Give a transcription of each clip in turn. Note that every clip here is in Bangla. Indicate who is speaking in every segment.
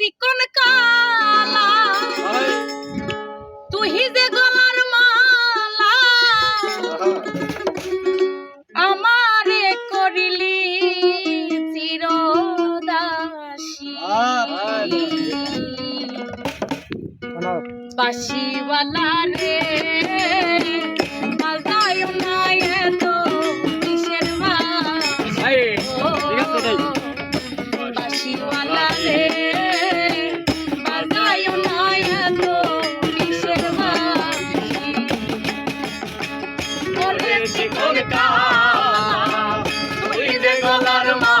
Speaker 1: চিকন কালা। তুহি যে গলার মালা আমারে করিলি চিরদাসী। বাসিওয়ালা রে। জীবন কা তুই যে গলার মা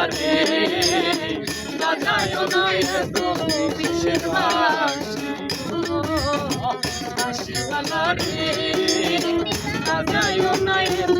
Speaker 1: পারে না যায় না এত বিশ্বাস শিবালারে না যায় না
Speaker 2: এত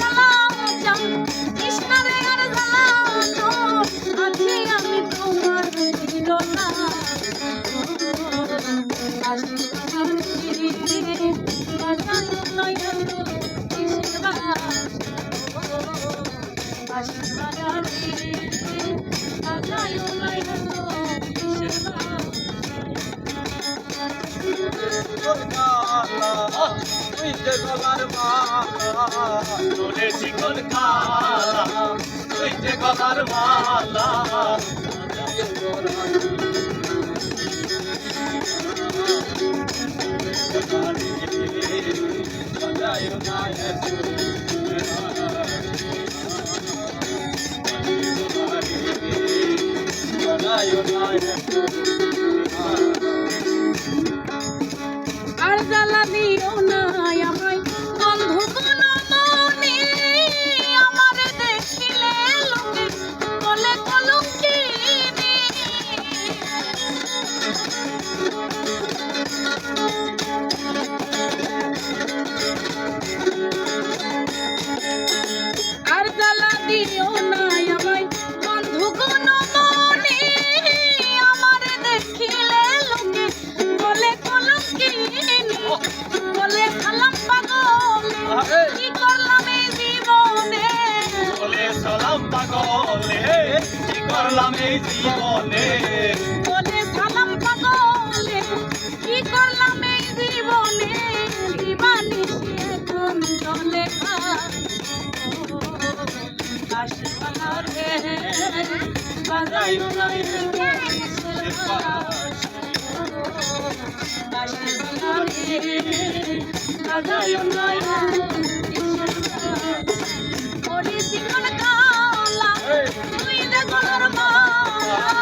Speaker 1: কালাম জান কলকাতা
Speaker 2: তুই যে গলার মালা চলেছি কলকাতা তুই যে গলার মালা
Speaker 1: Thank you.
Speaker 2: পাগলে, কি করলাম এই জীবনে?
Speaker 1: বলে সালাম পাগলে, কি করলাম এই জীবনে? দিবানিশি এখন রে, বাজাই বাজাই বাজাই তুই